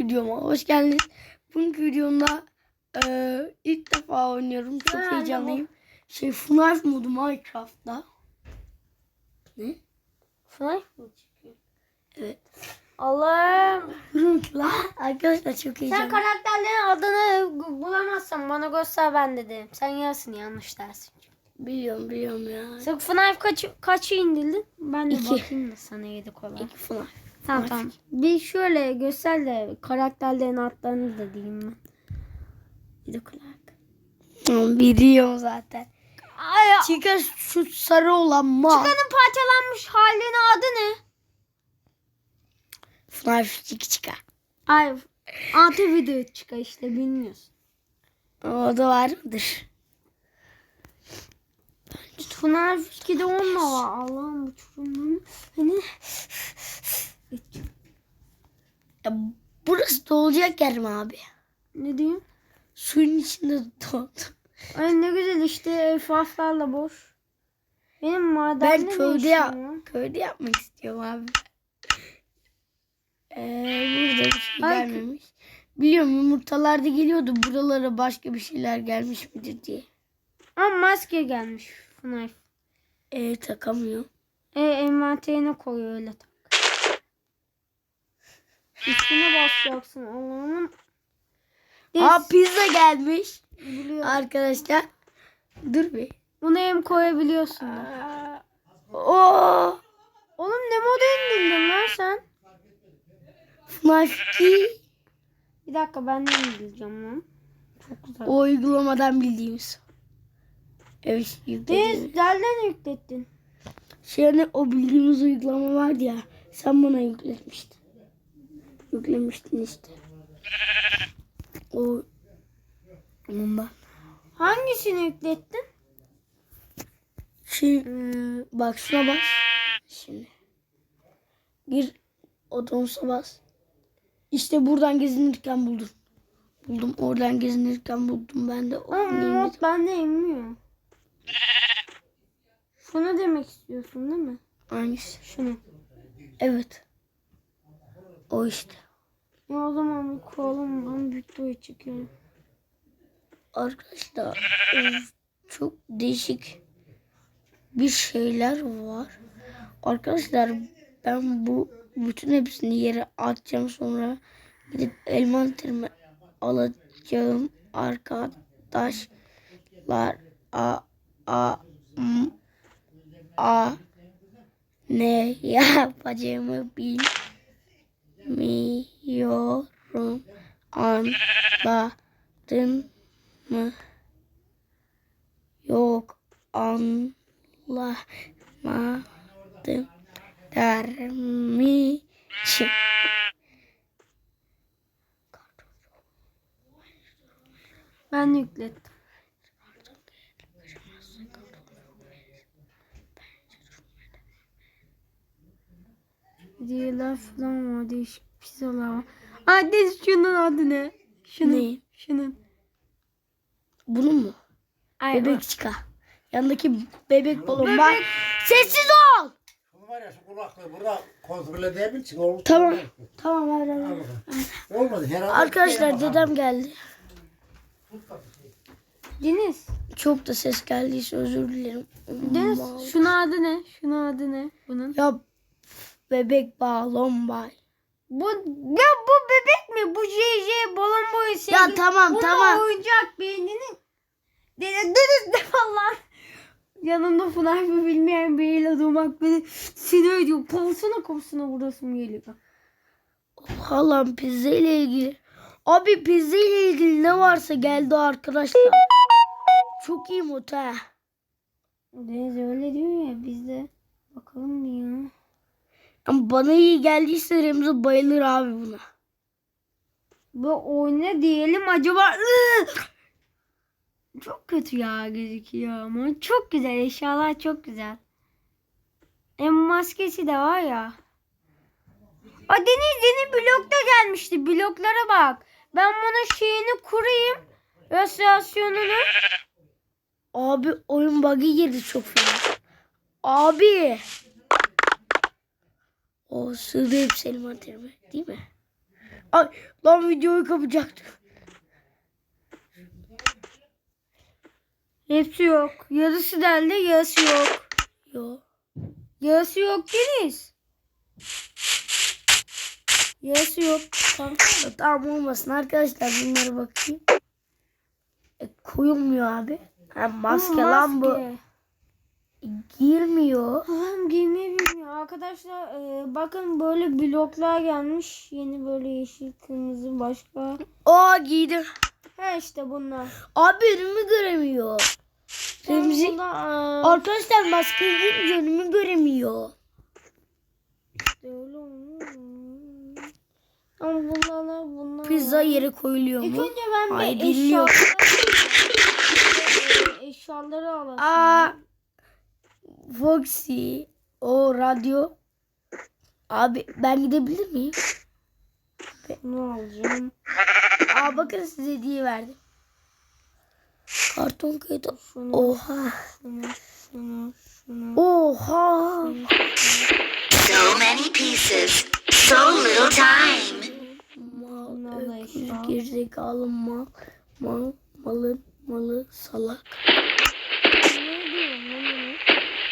videoma hoş geldiniz. Bugünkü videomda eee, ilk defa oynuyorum. Çok Merhaba. heyecanlıyım. Şey FNAF modu Minecraft'ta. Ne? Flash mı çıkıyor? Evet. Allah'ım. Hırıntla. Arkadaşlar çok Sen heyecanlıyım. karakterlerin adını bulamazsan bana göster ben de derim. Sen yarısını yanlış dersin. Biliyorum biliyorum ya. Sen FNAF kaç, kaçı indirdin? Ben de İki. bakayım da sana yedik olan. İlk FNAF. Tamam tamam. Bir şöyle göster de karakterlerin adlarını da diyeyim ben. Bir de kulak. Biliyorum zaten. Ay, Chica şu sarı olan mal. Chica'nın parçalanmış halinin adı ne? Flash Chica Chica. Ay Ante video Chica işte bilmiyorsun. O da var mıdır? Pınar Fikri'de onunla var. Allah'ım bu çocuğun. Hani 3. Ya burası dolacak yer mi abi? Ne diyeyim? Suyun içinde doldu. Ay ne güzel işte faflarla boş. Benim madende ben köyde, yap köyde yapmak istiyorum abi. Ee, burada bir şey Ay, gelmemiş. Biliyorum yumurtalarda geliyordu. Buralara başka bir şeyler gelmiş midir diye. Ama maske gelmiş Pınar. Ee, takamıyor. E, envanterine koyuyor öyle tak. Üstüne basacaksın Allah'ım. Aa pizza gelmiş. Biliyorum. Arkadaşlar. Dur bir. Bunu hem koyabiliyorsun Oo. Oğlum ne moda indirdin lan sen? 2 Bir dakika ben de indireceğim lan. Çok güzel. o uygulamadan bildiğimiz. Evet yükledim. Nereden yüklettin? Şey hani o bildiğimiz uygulama vardı ya. Sen bana yükletmiştin. Yüklemiştin işte. O ondan. Hangisini yüklettin? Şey ıı, bak şuna bas. Şimdi. Gir otomusa bas. İşte buradan gezinirken buldum. Buldum oradan gezinirken buldum ben de. o Ama mod bende emmiyor. Şunu demek istiyorsun değil mi? Hangisi? Şunu. Evet. O işte. O zaman bir kuralım ben videoyu çekiyorum. Arkadaşlar çok değişik bir şeyler var. Arkadaşlar ben bu bütün hepsini yere atacağım sonra gidip elmanterimi alacağım arkadaşlar a a m, a ne yapacağımı bilmiyorum anladın mı? Yok anlamadım dermişim. Ben yüklettim. Diğerler falan var. Değişik pizzalar var. Deniz şunun adı ne? Şunun. Ne? Şunun. Bunun mu? Ay, Bebek çıka. Yanındaki bebek balon Bebek. bak. Sessiz ol. Bunu var ya şu kulaklığı burada kontrol edebilirsin. Olur. Tamam. Tamam ver. bakalım. Olmadı herhalde. Arkadaşlar dedem geldi. Deniz. Çok da ses geldiyse özür dilerim. Deniz şunun adı ne? Şunun adı ne? Bunun. Ya bebek balon bay. Bu ya bu bebek mi? Bu JJ balon boyu sevgili. Ya tamam, Bu tamam. oyuncak beyninin. Deniz de falan. Yanımda FNAF'ı bilmeyen biriyle durmak beni sinir ediyor. Kovsuna kovsuna vurasım geliyor. Halam pizza ile ilgili. Abi pizza ile ilgili ne varsa geldi arkadaşlar. Çok iyi ha. Deniz öyle diyor ya biz de bakalım ya. Ama bana iyi geldiyse Remzi bayılır abi buna. Bu oyuna diyelim acaba çok kötü ya gözüküyor ama çok güzel eşyalar çok güzel. Hem maskesi de var ya. A Deniz yeni blokta gelmişti. Bloklara bak. Ben bunun şeyini kurayım. Restorasyonunu. Abi oyun bug'ı girdi çok fena. Abi. O sığdı hep Selim Aterime değil mi? Ay lan videoyu kapacaktım. Hepsi yok. Yarısı deldi yarısı yok. Yo. Yarısı yok Deniz. Yarısı yok. Kanka tamam olmasın arkadaşlar bunlara bakayım. E, koyulmuyor abi. Ha, maske lan bu. Girmiyor. Adam giymeyi bilmiyor. Arkadaşlar e, bakın böyle bloklar gelmiş. Yeni böyle yeşil, kırmızı başka. Aa giydim. Ha işte bunlar. Abi önümü göremiyor. Remzi. Arkadaşlar maske giyince önümü göremiyor. öyle olmuyor. Ama bunlar bunlar. Pizza yere koyuluyor İlk mu? önce ben Ay, bir eşyaları, eşyaları alasın. Aa, Foxy. O radyo. Abi ben gidebilir miyim? Ne alacağım? Aa bakın size hediye verdim. Karton kayıt. Şunu, Oha. şunu, şunu, şunu. Oha. So many pieces, so little time. Mal, öküz, gerizekalı mal. Mal, malın, malı, salak. Ne diyorum lan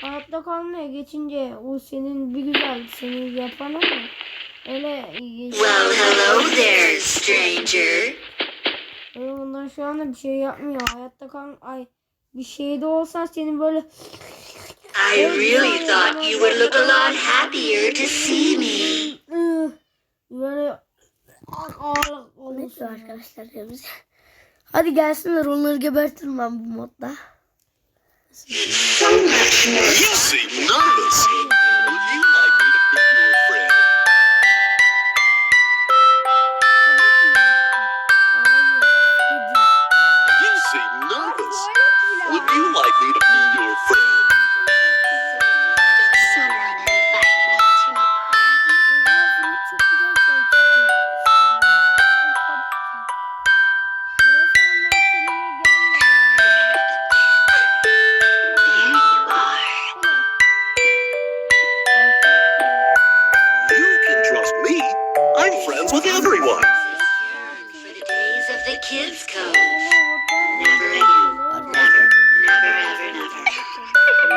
bunu? Hayatta kalmaya geçince o senin bir güzel seni yapan ama öyle Well, hello there, stranger. öyle bunlar şu anda bir şey yapmıyor. Hayatta kal ay bir şeyde olsan senin böyle I really thought you would look a lot happier to see me. böyle olursun. diyor arkadaşlar? Hadi gelsinler onları gebertirim ben bu modda. You see numbers.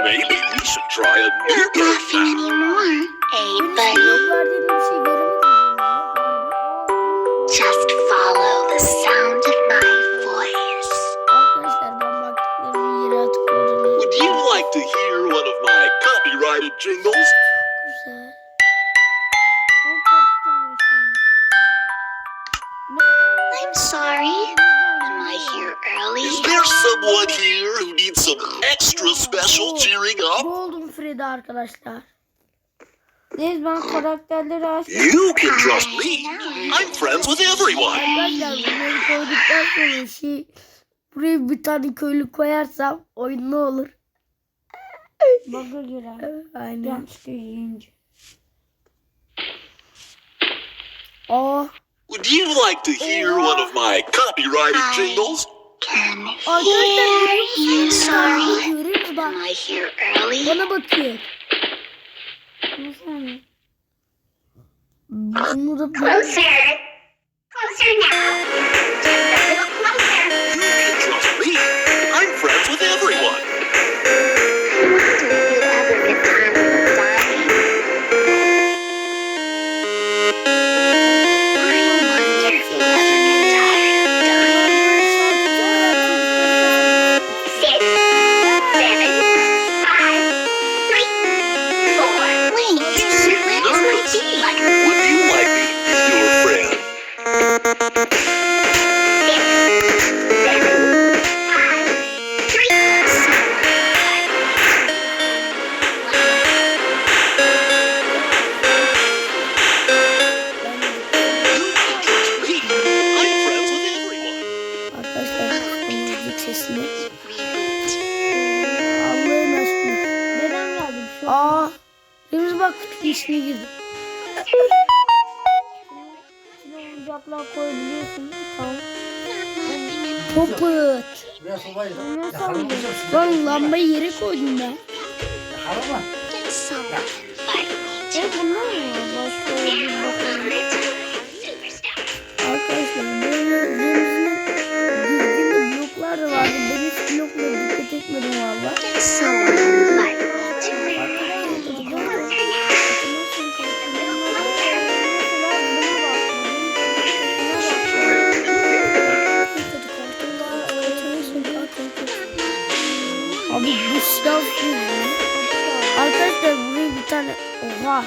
Maybe we should try a new Not laughing anymore, eh, buddy? Yok verdiğim bir şey göremedim. Just follow the sound of my voice. Arkadaşlar ben baktıklarımı yere atıp oradan Would you like to hear one of my copyrighted jingles? Arkadaşlar. Deniz ben karakterleri açtım. You can trust me. I'm friends with everyone. Arkadaşlar bunları koyduktan sonra şey buraya bir tane köylü koyarsam oyun ne olur? Bug'a girer. Aynen. Yanlışlıkla yiyince. Aa Would you like to hear one of my copyrighted jingles? Arkadaşlar hear you. Sorry. görüyoruz bak. Am I here early? Bana bakıyor. Nasıl? Bunu da Zıpıt. Lan lambayı yere koydum ben. Ya bunlar mı? Arkadaşlar denizin dizginde bloklar da vardı. Ben hiç bloklara dikkat etmedim valla. Abi bu silah Arkadaşlar buraya bir tane oha.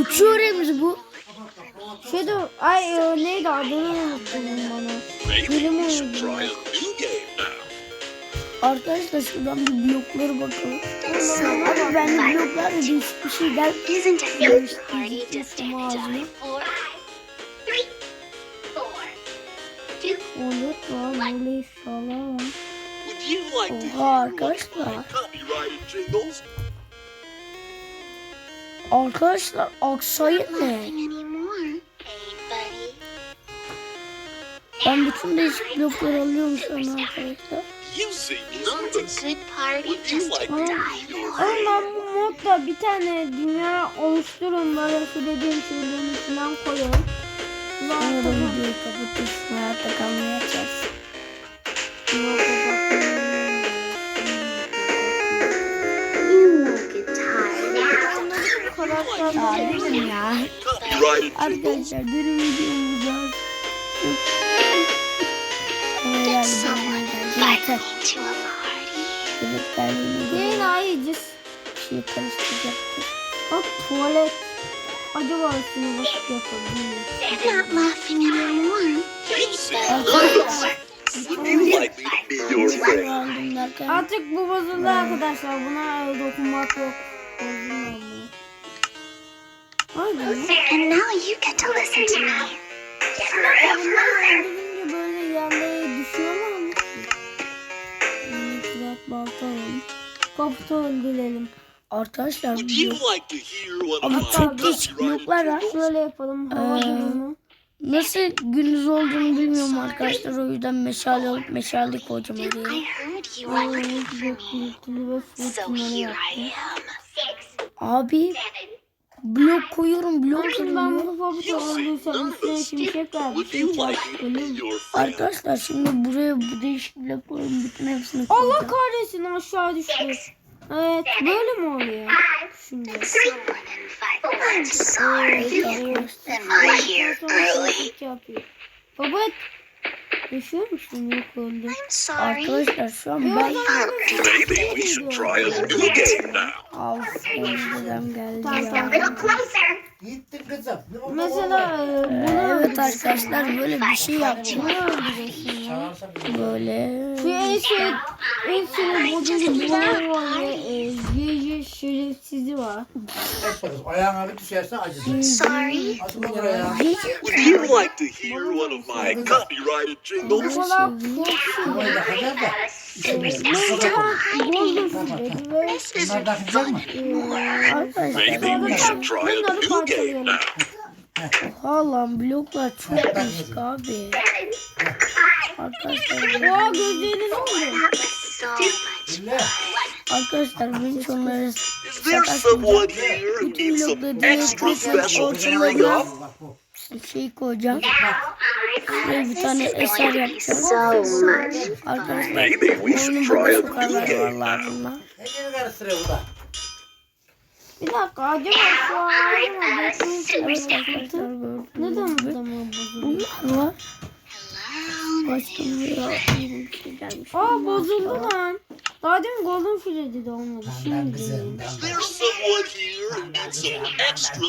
Uçuyor Remzi bu. Şeyde ay o neydi adını unuttum bana. Bilim unuttum. Arkadaşlar şuradan bir bloklara bakalım. Abi ben de bloklar bir şeyden değiştirdim ağzını. Olur lan böyle inşallah. Oha arkadaşlar. Arkadaşlar aksayı ne? Ben bütün değişik blokları alıyorum şu an arkadaşlar. Ama ben bu modda bir tane dünya oluşturun böyle söylediğim şeylerin içinden koyun. Sonra videoyu kapatıyorsun hayatta kalmaya açarsın. They're not laughing anymore. You seem nervous. Would you like me to be your friend? Aldım derken Artık bu bozuldu arkadaşlar. Buna dokunmak yok. Haydi. And now you get to listen to me. Böyle yerlere düşüyor mu ama? Yine kırak balta alalım. Kaputu öldürelim. arkadaşlar Ama çok jingles? Şöyle yapalım. Hava Ee. Nasıl gündüz olduğunu bilmiyorum arkadaşlar. O yüzden meşale alıp meşale koyacağım oraya. Abi blok koyuyorum blok şimdi ben bu seem öldürsem üstüne şimşek verdi. Would you like me çarptı. to be Ölüm. your friend? Arkadaşlar şimdi buraya bu değişik blokların bütün hepsini Allah koyacağım. kahretsin aşağı düştü. Evet böyle mi oluyor? Şimdi. Baba yaşıyor musun? Yok öldü. I'm sorry. Arkadaşlar şu an ben Maybe we should try a new game now. dedem geldi ya. Gittin kızım. Mesela e, Ee, bunu Evet arkadaşlar böyle bir şey yaptım. Böyle. Şu en şey en sinir bozucu bunu var ve Gece şerefsizi var. Ayağına bir düşerse acıdır. Sorry. You like to hear one of my copyrighted Bu jingles? kadar korksun. Takacak mı? Arkadaşlar Maybe we should try a new game now. Bloklar çok değişik abi. Arkadaşlar, Oha gözleriniz oldu. Arkadaşlar ben hiç onları Is who bütün blokları direkt special ortalarına şey koyacağım. Şuraya bir tane eser yapacağım. So much. Arkadaşlar Maybe we should oyunu try bana a new sokarlar game vallahi now. bunlar. Hepini karıştırıyor bu da. Bir dakika acaba şu an neden burada bozuldu? bunlar var. Şey gelmiş. Aa bozuldu lan. Daha demin golden filedi de olmadı. Şimdi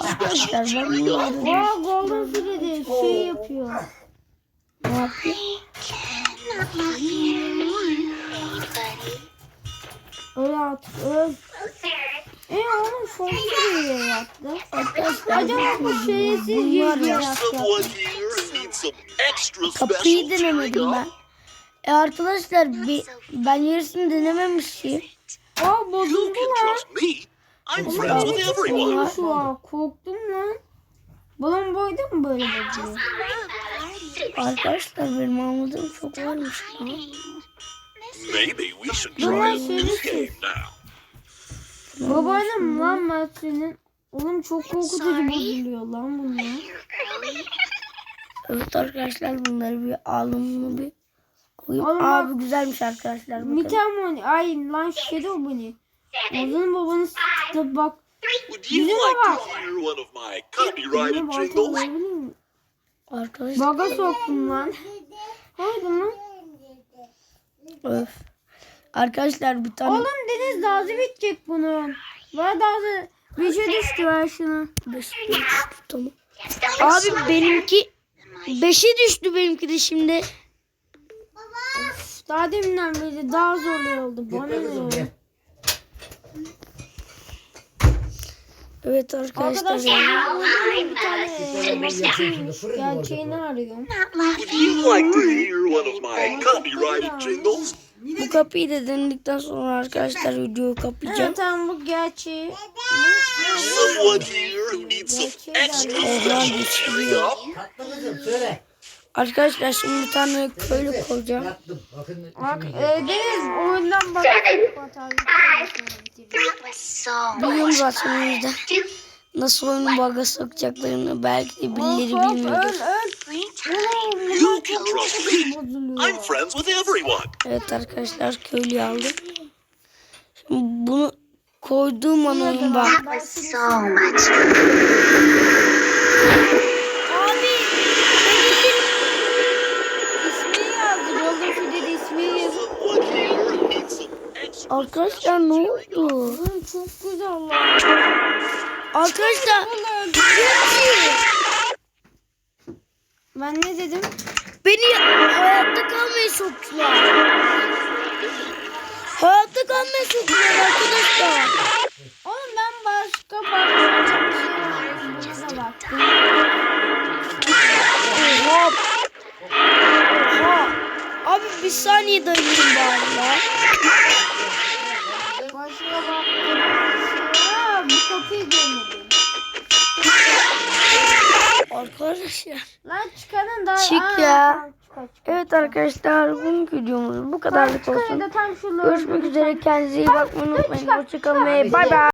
Arkadaşlar ben Aa golden filedi şey yapıyor. Ne buddy. Öyle artık öl. E oğlum son filediye yaptı. Arkadaşlar Acaba bu şerefsiz bunlar yüzüne ya. yaptı. Someone here who needs some extra Kapıyı denemedim ben. E arkadaşlar bi- ben yarısını denememişim. Aa bozuldu lan. Oğlum, an korktum lan. Balon boyda mı böyle bozuluyor? Arkadaşlar benim anladığım çok varmış ya. Maybe we should try a new game now. Babaannem lan senin. Oğlum çok korkutucu bozuluyor lan bunlar. Evet arkadaşlar bunları bir alımını bir koyayım. Oğlum Abi güzelmiş arkadaşlar. Bakın. Mikamoni. Ay lan Shadow Bunny. Ozan'ın babanı sıktı bak. Would you Bizim like baba. to Arkadaşlar Baga soktum lan. Haydi lan. öf. Arkadaşlar bir tane Oğlum Deniz hızlı bitecek bunun. Ver daha hızlı. Bir şey düştü ver şunu. beş bir tutalım. Abi benimki 5'e düştü benimki de şimdi. Daha deminden beri daha zor oldu. Bana ne? gel. Evet arkadaşlar. Arkadaşlar bir tane gerçeğini arıyorum. Would you like to hear one of my copyrighted jingles? Bu kapıyı da denedikten sonra arkadaşlar videoyu kapayacağım. Evet tamam bu gerçeği. Someone here who needs some extra special cheering up? Tatlı kızım söyle. Arkadaşlar şimdi bir tane köylü koyacağım. Bak e, Deniz oyundan bak. Biliyorum zaten o yüzden. Nasıl oyunu baga sokacaklarını belki de birileri. You can trust me. I'm friends with everyone. Evet arkadaşlar köylüyü aldım. Şimdi bunu koyduğum an oyun bak. Arkadaşlar ne oldu? Çok güzel lan. Arkadaşlar Ben ne dedim? beni hayatta kalmaya soktular. Hayatta kalmaya soktular arkadaşlar. Oğlum ben başka başka bir şey baktım. Oha. Oha. Abi bir saniye dayanayım bari la. Kapıyı görmedim. Arkadaşlar. Lan çıkarın da. Çık Aa, ya. tamam, çıkar, çıkar. Evet arkadaşlar bugünkü videomuz bu kadarlık olsun. Görüşmek üzere kendinize iyi bakmayı unutmayın. Hoşçakalın ve bay bay.